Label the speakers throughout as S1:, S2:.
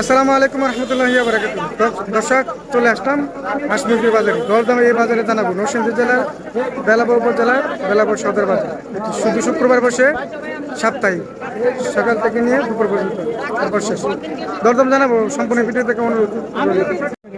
S1: আসসালামু আলাইকুম রহমতুল্লাহ বারাকাত দর্শক, চলে আসলাম হাসমিপুর বাজারে। দরদাম এই বাজারে জানাব। নরসিংদী জেলার বেলাপুর উপজেলার বেলাপুর সদর বাজার। শুধু শুক্রবার বসে সাপ্তাহিক। সকাল থেকে নিয়ে দুপুর পর্যন্ত। তারপর শেষ। দরদাম জানাব। সম্পূর্ণ ভিডিও থেকে অনুরোধ।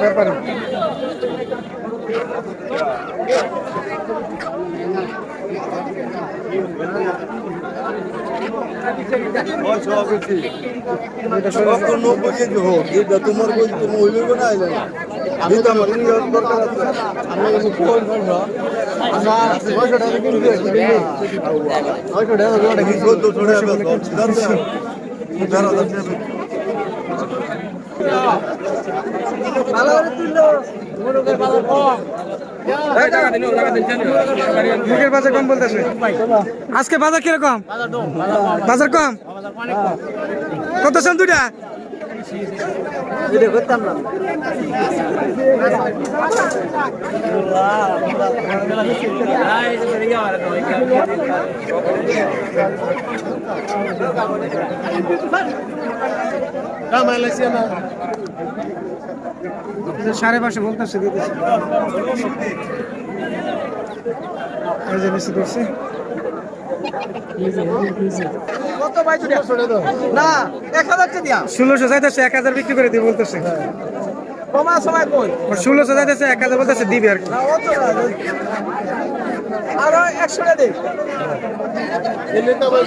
S1: ব্যাপারে এটা
S2: নব্বই কেজি হোক যেটা তোমার বই তুমি হইবে না।
S1: বাজার কম বলতেছে। আজকে বাজার কীরকম? বাজার কম। কত চান দুইটা সাড়ে পাঁচশো বলতেছে দিতেছে। এই যে
S3: না এক হাজার দিয়া।
S1: ষোলোশো যাইতেছে এক হাজার বিক্রি করে দিবে বলতেছে।
S3: কমা সময় কই?
S1: ষোলোশো যাইতেছে এক হাজার বলতেছে দিবে আর কি।
S3: না অত না আরও একশো টাকা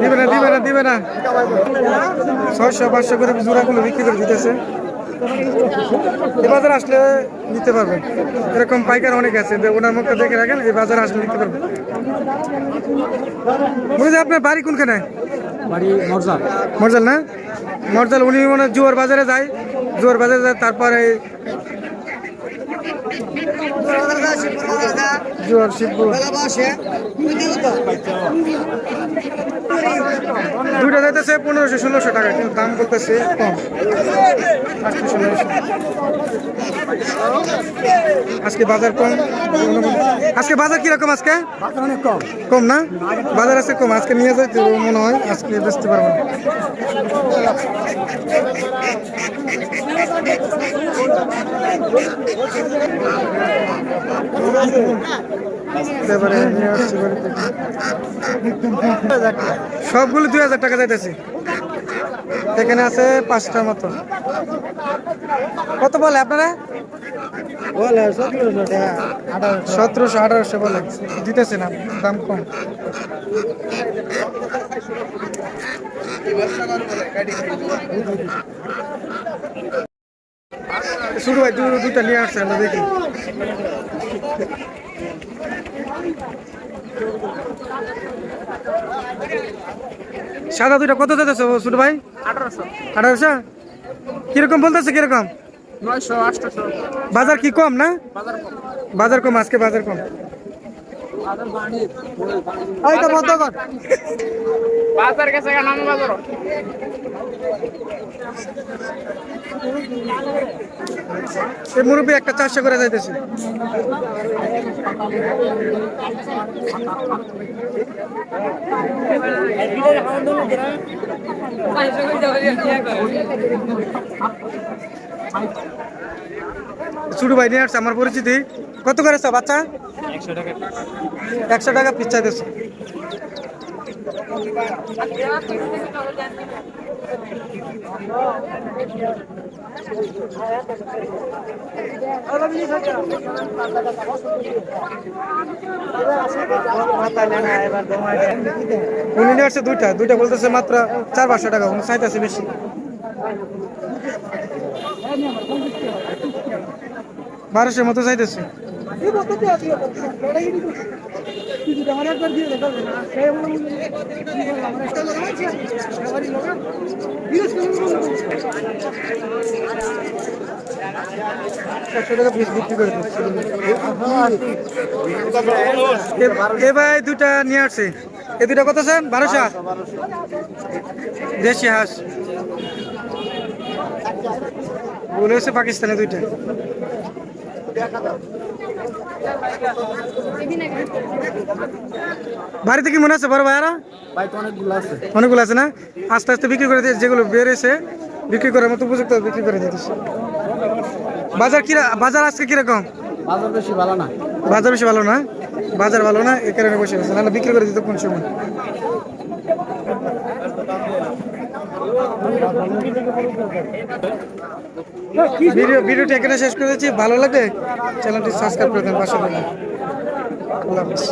S1: দিবে না দিবে না দিবে না। ছয়শো পাঁচশো করে জোড়াগুলো বিক্রি করে দিতেছে। এই বাজার আসলে নিতে পারবেন এরকম পাইকার অনেক আছে যে ওনার মুখটা দেখে রাখেন এই বাজার আসলে নিতে পারবেন বুঝলি আপনার বাড়ি কোনখানে?
S3: মর্জাল
S1: না? মর্জাল উনি মানে জুয়ার বাজারে যায় জুয়ার বাজারে যায় তারপরে জুয়ার দুইটা যাইতেছে, পনেরোশো, ষোলোশো টাকা, কিন্তু দাম বলতেছে কম। নয়শো আজকে বাজার কম? আজকে বাজার কীরকম আজকে?
S3: কম
S1: না? বাজার আছে কম, আজকে নিয়ে যাইতে মনে হয়, আজকে বেচতে পারব না। সবগুলো দুই হাজার টাকা যাইতেছে। এখানে আছে পাঁচটার মতো। কত বলে আপনারা?
S3: সতেরোশো আঠারোশো।
S1: বলে। দিতেছে না দাম কম। শুরু হয় দু- দুটা নিয়ে আসছে আমরা দেখি। সাদা দুইটা কত যেতেছে ছোট ভাই?
S3: আঠারোশো।
S1: আঠারোশো? কীরকম বলতেছে কীরকম? বাজার কি কম না?
S3: বাজার কম।
S1: আজকে বাজার কম।
S3: বাজার গেছে বাজার
S1: এই মুরব্বী একটা চারশো করে যাইতেছে। ছোট ভাই নিয়ে আসছে, আমার পরিচিতি। কত করে বাচ্চা? একশো টাকা পিস চাইতেছে। উনি দুইটা দুইটা বলতেছে মাত্র চার পাঁচশো টাকা চাইতেছে বেশি। বারোশোর মতো চাইতেছে। একশো এ- ভাই দুটা নিয়ে আসছে। এ দুটা কত বারোশো? দেশি হাঁস। বলে হচ্ছে পাকিস্তানে দুইটা। বাড়িতে কি মনে আছে বড় ভাইয়ারা?
S2: অনেকগুলো আছে।
S1: অনেকগুলো আছে না? আস্তে আস্তে বিক্রি করে দিয়ে যেগুলো বেড়েছে বিক্রি করার মতো উপযুক্ত বিক্রি করে দিতেছে। বাজার কিরা বাজার আজকে কীরকম?
S2: বাজার বেশি ভালো না।
S1: বাজার বেশি ভালো না? বাজার ভালো না? এই কারণে বসে গেছে নাহলে বিক্রি করে দিত কোন সময়? ভিডিও ভিডিওটি এখানে শেষ করে দিচ্ছি। ভালো লাগে চ্যানেলটি সাবস্ক্রাইব করে দেন পাশে আল্লাহ হাফিজ।